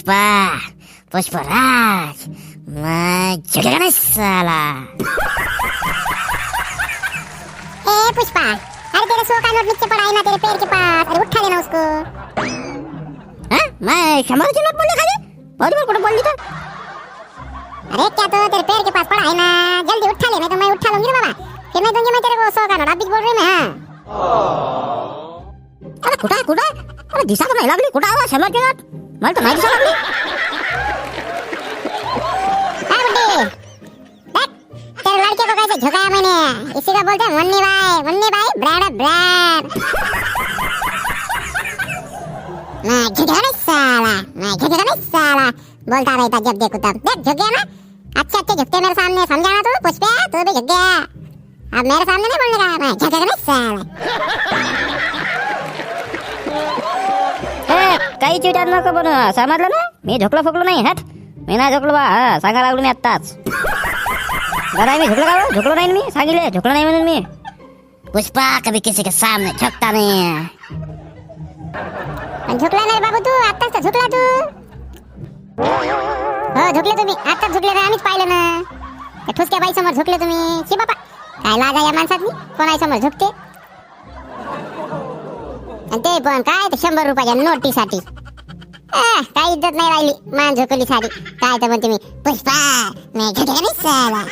पुष्पा पुष्पराज मैं झुकेगा नहीं साला ए पुष्पा अरे तेरे सौ का नोट नीचे पड़ा है ना तेरे पैर के पास अरे उठा लेना उसको हाँ? मैं क्षमा की नोट बोलने खाली बहुत बार कुछ बोल दी तो अरे क्या तो तेरे पैर के पास पड़ा है ना जल्दी उठा ले नहीं तो मैं उठा लूंगी ना बाबा फिर मैं दूंगी मैं तेरे को सौ का नोट अभी बोल रही मैं हाँ अरे कुठं आहे कुठं आहे? अरे दिसा पण नाही लागली कुठं आवा क्षमा की नोट मला तर माहिती सांगत लागली हाँ बुड्ढी तेरे लड़के को कैसे झुकाया मैंने इसी का बोलते हैं मुन्नी भाई मुन्नी भाई ब्रांड. ब्रांड मैं झुकेगा नहीं साला? मैं झुकेगा नहीं साला? बोलता रहता जब देखो तब देख झुक गया ना अच्छे अच्छे झुकते मेरे सामने. समझा ना तू पुष्पे? तू भी झुक गया अब मेरे सामने नहीं बोलने का? मैं झुकेगा नहीं साला? काहीच विचार नको बनू समजलं ना? मी झोकलो फुकलो नाही हट. मी नाही झोकलो बा. हा सांगा लागलो मी आत्ताच. बरं मी झोकलो का बा? झोकलो नाही मी? सांगितले. झोकलो नाही म्हणून मी. पुष्पा कभी किसी के सामने झुकता नाही. है नाही बाबू तू? आत्ताच तर तू. हो झुकले तुम्ही. आत्ताच झुकले तर आम्हीच पाहिलं ना. ठुसक्या बाई समोर झुकले तुम्ही. शी बाबा काय लाजा या माणसात मी? कोणाही समोर झोपते? आणि ते पण काय? ते शंभर रुपयाच्या नोटीसाठी. आह, काही इज्जत नाही राहिली. मान झोकली सारी काय तर म्हणते मी पुष्पा मी नाही साला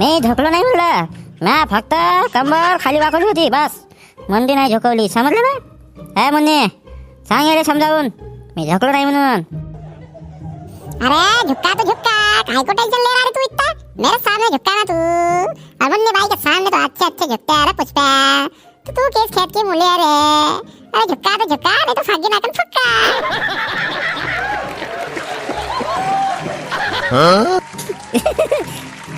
मी झोकलो नाही म्हणलं. म्या फक्त कंबर खाली वाकवली होती बस. मंदी नाही झोकवली समजलं ना हे म्हणणे सांग याले समजावून. मी झोकलो नाही म्हणून. अरे झुक्का तो झुक्का काय को टेंशन ले रहा रे तू इतना मेरे सामने झुक्का ना तू. और मुन्नी भाई के सामने तो अच्छे अच्छे झुकते हैं रे पुष्पा. तो किस खेत की मूली रे. अरे झुक्का तो झुक्का नहीं तो फागी नाकन फुक्का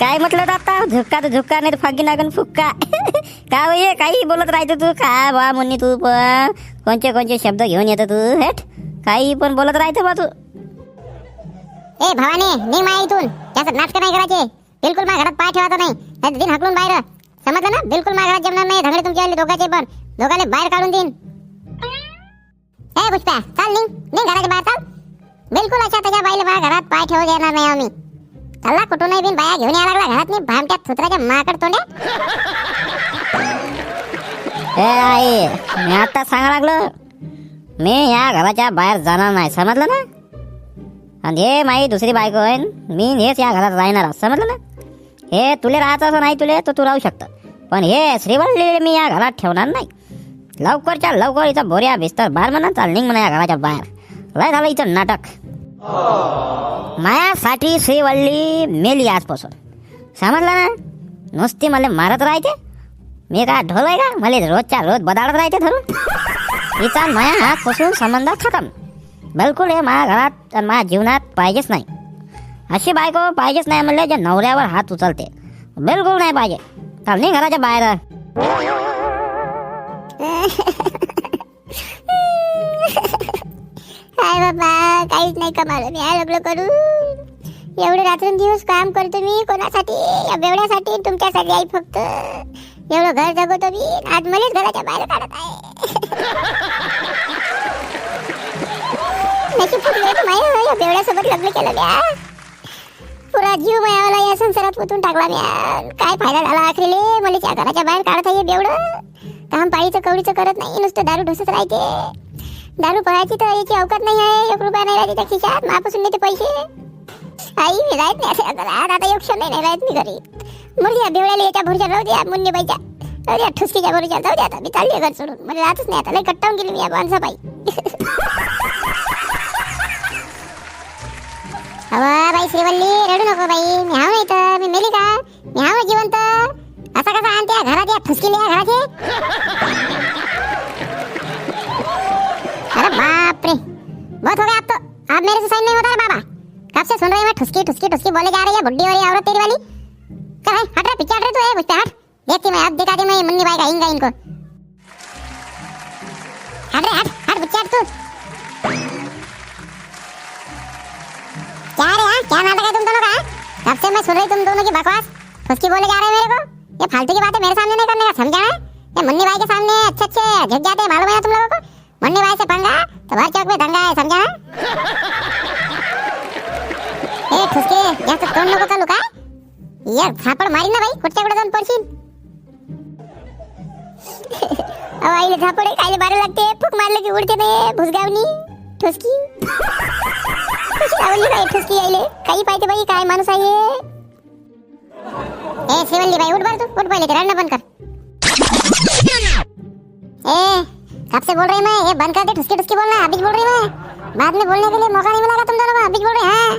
काय म्हटलं आता? झुक्का तर झुक्का नाही तर फागी लागन फुक्का का होय काही बोलत राहतो तू. का बा म्हणणी तू पण. कोणचे कोणचे शब्द घेऊन येतो तू हेट. काही पण बोलत राहतो बा तू. ए भवानी निघ माया इथून. त्याचं नाटक नाही करायचे. बिलकुल माझ्या घरात पाय ठेवायचा नाही. नाही दिन हकलून बाहेर. समजलं ना? बिलकुल माझ्या घरात जमणार नाही धगडे तुमच्या दोघांचे पण. दोघाले बाहेर काढून देईन. हे पुष्पा चाल निघ. निघ घराच्या बाहेर चाल. बिलकुल अशा त्याच्या बाईला माझ्या घरात पाय ठेवू देणार नाही आम्ही. चला कुठून बिन बाया घेऊन यायला लागला. घरात नाही भामट्या सुत्राच्या माकड तोंड्या ए आई मी आता सांगा लागलो. मी या घराच्या बाहेर जाणार नाही समजलं ना? आणि हे माई दुसरी बायको आहे मी हेच या घरात राहणार समजलं ना? हे तुले राहायचं असं नाही तुले तर तू राहू शकतं. पण हे श्रीवल्ली मी या घरात ठेवणार नाही. लवकरच्या लवकर इथं बोऱ्या बिस्तर बाहेर म्हणा चाल निघ म्हणा या घराच्या बाहेर. लय झालं इथं नाटक. मायासाठी श्रीवल्ली मेली आजपासून. समजलं ना? नुसती मला मारत राहते. मी काय ढोल आहे का? मला रोजच्या रोज बदाडत राहते धरून. इचा माया हातपासून संबंध खतम. बिलकुल हे माझ्या घरात माझ्या जीवनात पाहिजेच नाही. अशी बायको पाहिजेच नाही म्हणले जे नवऱ्यावर हात उचलते. बिलकुल नाही पाहिजे. चाल नाही घराच्या बाहेर काय बाबा काहीच नाही कमाल मी लागलो करू एवढे रात्रंदिवस काम करतो मी कोणासाठी एवढ्यासाठी तुमच्यासाठी आई फक्त एवढं घर जगवतो मी आज मलाच घराच्या बाहेर काढत आहे नशीब फुटलं तुम्हाला माया या लग्न केलं म्या पुरा जीव मायावला या संसारात पोतून टाकला मी काय फायदा झाला आखरीले? मला त्या घराच्या बाहेर काढता आहे बेवडं काम पाळीचं कवडीचं करत नाही नुसतं दारू ढोसत राहते. दारू पळायची तर याची अवकात नाही आहे एक रुपया नाही राहते त्या खिशात मापासून ते पैसे. आई मी राहत नाही असं घरात आता एक क्षण नाही राहत मी घरी. मुली बेवड्याला याच्या भुरच्या राहू द्या मुन्नी बाईच्या राहू द्या ठुसकीच्या भुरच्या. जाऊ द्या आता मी चालली घर सोडून. मला राहतच नाही आता. लई कट्टावून गेली मी या माणसा अवा बाई श्रीवल्ली रडू नको बाई. मी हाव नाही तर. मी मेली का? मी हाव जिवंत. असा कसा आणते या घरात या ठुसकीले या घराचे? अरे बाप रे बहुत हो गया आप तो. आप मेरे से सही नहीं होता रे बाबा. कब से सुन रही मैं हो ठुसकी ठुसकी ठुसकी बोले जा रही है बुड्ढी हो रही औरत तेरी वाली? चल भाई हट रहा पीछे हट रहे तू है घुसते हट. देखती मैं अब दिखा दी मैं मुन्नी भाई का हिंगा इनको. हट रे हट हट पीछे हट तू. क्या रे हाँ क्या नाटक है तुम दोनों का हाँ? कब से मैं सुन रही तुम दोनों की बकवास? ठुसकी बोले जा रहे मेरे को? ये फालतू की बातें मेरे सामने नहीं करने का समझा है ये मुन्नी भाई के सामने अच्छे अच्छे झुक जाते हैं मालूम है तुम लोगों को? म्हणणे बायचा पंगा तर भर चौक पे दंगा आहे समजा ए ठुसके जास्त तोंड नको चालू काय एक झापड मारी ना कुठच्या कुठे जाऊन पडशील। अहो आईले झापड आहे, खायला बारा लागते फुक मारलं की उडते ते भुसगावनी ठुसकी। कशी आवडली बाई ठुसकी आईले काही पाहिजे बाई काय माणूस आहे ए श्रीवल्ली बाई उठ बर तू. उठ पहिले रडणं बंद कर. ए कब से बोल रही मैं. ये बंद कर दे ठुसकी ठुसकी बोलना. अभी बोल रही मैं. बाद में बोलने के लिए मौका नहीं मिलेगा तुम दोनों को? अभी बोल रहे हैं?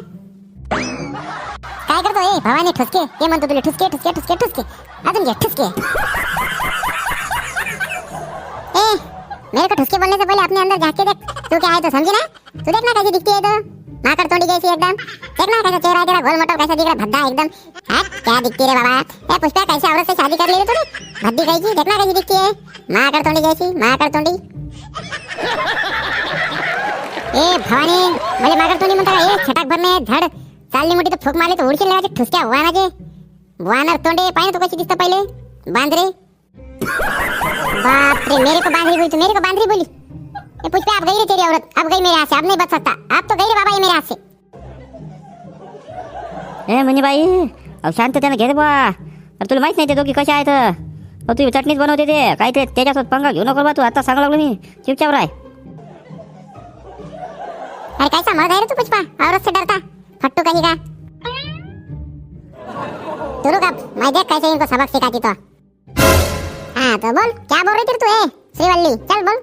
काय करतो? ए भवानी ठुसके. ये म्हणतो तुला ठुसके ठुसके ठुसके ठुसके. अजून घे ठुसके. ए मेरे को ठुसके बोलने से पहले अपने अंदर झांक के देख. तू क्या है तो समझी ना? तू देख ना कैसी दिखती है तो. माकड़ तोड़ी जैसी एकदम। देख ना कैसा चेहरा तेरा, गोल मोटल कैसा दिख रहा भद्दा एकदम। हट क्या दिखती रे बाबा। ए, पुष्पा, कैसे औरत से शादी कर ली तूने? भद्दी कैसी देख ना कैसी दिखती है। माकड़ तोड़ी जैसी माकड़ तोड़ी। ए, भवानी मला माकड़ तोंडी का ए, छटाक भरणे धड। चालली मोठी तर फूक मारली तर उडशील लेवाचे ठुसक्या वानाचे वानर तोंडे पाहिजे तू कशी दिसतं पहिले? बांद्रे बाप रे, मेरे को बांधरी बोली तू, मेरे को बांधरी बोली। ए पुष्पा अब गई रे तेरी औरत अब गई मेरे हाथ से अब नहीं बच सकता अब तो गई रे बाबा ये मेरे हाथ से ए म्हणजे बाई अहो शांततेनं घे रे बा अरे तुला माहीत नाही ते दोघी कशा आहेत अहो तू चटणीच बनवते ते काय ते त्याच्यासोबत पंगा घेऊ नको बा तू आता सांगा लागलो मी चुपचाप राय अरे कैसा मर्द है रे तू पुष्पा औरत से डरता फट्टू कहीं का तू रुक अब मैं देख कैसे इनको सबक सिखाती तो हाँ तो बोल क्या बोल रही थी तू ए श्रीवल्ली चल बोल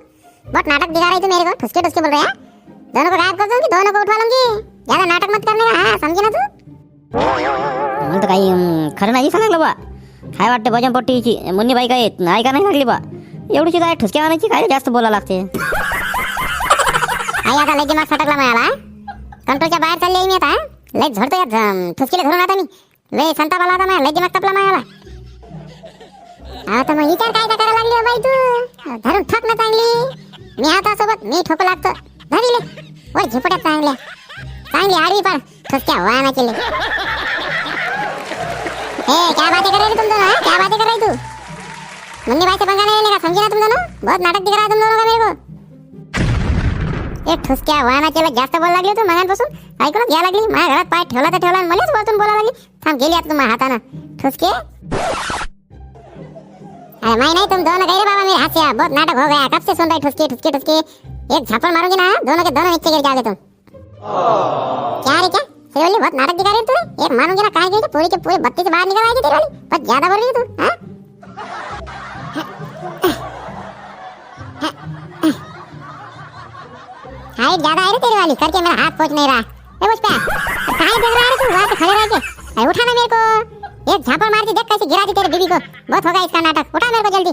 बहुत नाटक दिखा रही तू मेरे को. ठुसके ठुसके बोल रहे हैं. दोनों को गायब कर दूंगी दोनों को उठवा लूंगी. ज्यादा नाटक मत करने का. हाँ समझी ना तू? मला तर काही अं, खरं नाही सांगितलं बा काय वाटतं भजन पट्टीची मुन्नी बाई काय ऐका नाही लागली बा एवढीची काय ठुसक्या आणायची काय जास्त बोला लागते. आई आता लय दिमाग फटकला मला कंट्रोलच्या बाहेर चालली आहे मी आता लय झडतो या झ- ठुसकीला धरून आता मी. लय संतापाला आता माझ्या लय दिमाग तपला माझ्याला आता मग विचार काय काय करायला लागली हो बाई तू? धरून ठोक ना चांगली. मी आता सोबत मी ठोकू लागतो. धरिले वर झिपट्यात चांगल्या. चांगली आडवी पण. ठुसक्या वाना केले. ए काय बातें कर रहे तुम दोनों हैं? क्या बातें कर रही तू? मुन्नी भाई से पंगा नहीं लेगा समझे ना? तुम दोनों बहुत नाटक दिख रहा है तुम दोनों का मेरे को ए ठुसक्या वाहना केलं. जास्त बोल लागली तू मगांपासून. ऐकूनच घ्या लागली. माझ्या घरात पाय ठेवला तर ठेवला आणि मलाच वरतून बोलायला लागली. थांब गेली आता तुम्हाला हाताना. ठुसके. अरे मैं नहीं, तुम दोनों गए बाबा, मेरे हाथ से बहुत नाटक हो गया। कब से सुन रहे ठुसके ठुसके ठुसके? एक झापड़ मारोगे ना, दोनों के दोनों नीचे गिर जाओगे तुम। क्या रे, क्या? श्रीवल्ली बहुत नाटक दिखा रही तू एक मारूँगी ना, कहाँ गई पूरी के पूरे बत्ती से बाहर निकल आएगी तेरी वाली? बहुत ज़्यादा बोल रही तू हाँ? हाइट ज़्यादा है रे तेरी वाली। करके मेरा हाथ पहुँच नहीं रहा। ए पुष्पा कहाँ देख रहा है तू? वहाँ पे खड़े रह के। अरे, उठा ना मेरे को। एक झापड़ मार के देख कैसे गिरा दी तेरे बीबी को। बहुत होगा इसका नाटक। उठा मेरे को जल्दी।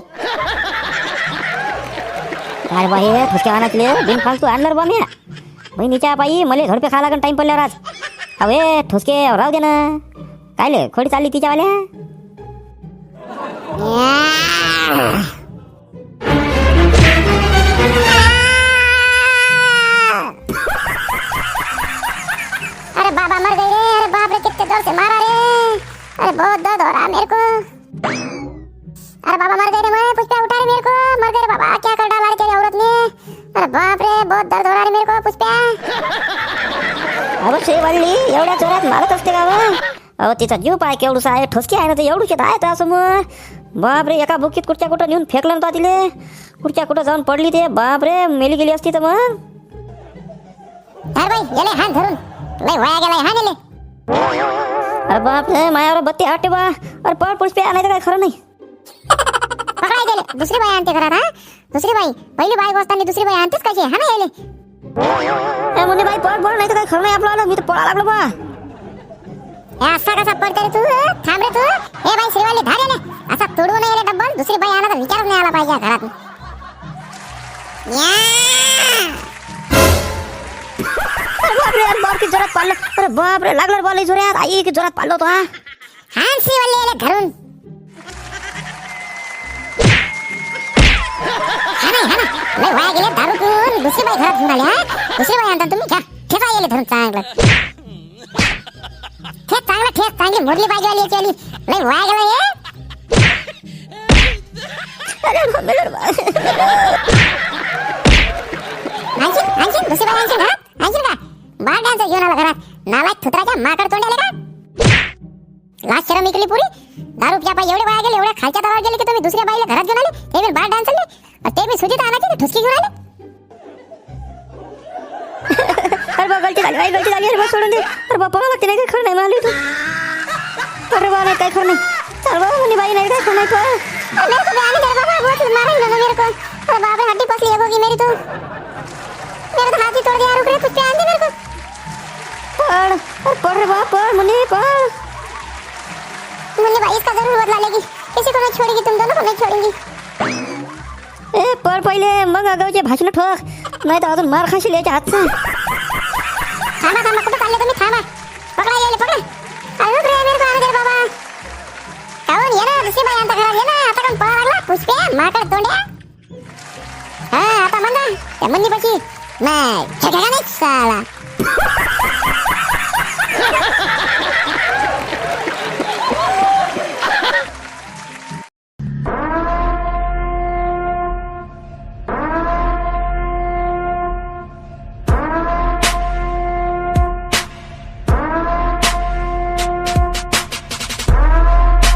अरे बाई ठुसक्या आणायचे बिन फालतू आणलं बा मी बहिणीच्या बाई मला झडपे खा लागन टाइम पडल्यावर आज अवे ठुसके राहू दे ना काय खोडी चालली तिच्यावाल्या बहुत दर्द हो रहा मेरे को। अरे बाबा मर गए रे मैं पुष्पा उठा रे मेरे को। मर गए रे बाबा क्या कर डाला रे तेरी औरत ने? अरे बाप रे बहुत दर्द हो रहा है मेरे को पुष्पा। अहो शेवाळली एवढ्या जोरात मारत असते का? अहो तिचा जीव पाय केवढूसा आहे ठोसकी आहे ना तर एवढूच आहे त्या समोर बापरे एका बुकीत कुठच्या कुठं नेऊन फेकलं ना तो तिले? कुठच्या कुठं जाऊन पडली ते? बापरे मेली गेली असती तर मग? धर भाई गेले हात धरून. लय वया गेलाय हा नेले अरे बाप रे मायावर बत्ती आटे बा. अरे पळ पुष्पे नाही तर काय खरं नाही. पकडाय गेले. दुसरी बाई आणते घरात हा? दुसरी बाई. पहिली बाई असताना दुसरी बाई आणतेच कशी हा नाही यायले ए मुन्नी बाई पळ पळ नाही तर काय खरं नाही आपलं आलं. मी तर पळा लागलो बा. हे असा कसा पडते रे तू थांब रे तू. हे बाई श्रीवाली धारे ना असा तोडू नाही गेले डब्बल. दुसरी बाई आणा तर विचारच नाही आला पाहिजे घरात. अरे बाप की जोरात पाडलं. अरे बापरे लागलं बॉल जोरात. आई की जोरात पाडलो तो हा? हान श्रीवाली यायले घरून. ना ना लय वाया गेले दारू पिऊन. दुसरी बाई घरात घेऊन आली हा? दुसरी बाई आणता तुम्ही? घ्या. ठेचा येले धरून चांगलं. ठेच चांगलं ठेच चांगली मुरली पाहिजे वाली याची वाली लय वाया गेला हे. आणखी आणखी दुसरी बाई आणखी आणखी का? बार डान्सर घेऊन आला घरात. नालायक थुत्राच्या माकड तोंडाले का? लास्ट शरम इकली पुरी. दारू प्या पाय एवढे वाया गेले एवढ्या खालच्या दारावर गेले की तुम्ही दुसऱ्या बाईला घरात घेऊन आले? ते बी बार डान्सरले? ते बी सुजित आणायचे ठुसकी घेऊन आले? अरे बा गलती झाली गलती झाली. अरे बा सोडून दे. अरे बाप्पा मला लागते नाही काय खरं नाही मारली तू. अरे बा नाही काय खरं नाही. चल बा म्हणे बाई नाही काय खरं नाही पण पड रे बा पड म्हणे पड मुन्नी भाई इसका जरूर बदला लेगी. किसी को नहीं छोड़ेगी तुम दोनों को नहीं छोड़ेगी. ए पड पहिले मग अगावचे भाषण ठोक. नाही तर अजून मार खाशील याच्या हातचा. थांबा थांबा कुठं चालले तुम्ही? थांबा. पकडा येले पकडा. अरे रे मेरे को आने दे बाबा. काऊन ये ना दुसरी बाई आमच्या घरात ये ना. आता कोण पळा लागला? पुष्पे माकड तोंड्या. हा आता म्हणा त्या मुन्नी पशी नाही छेका नाही साला.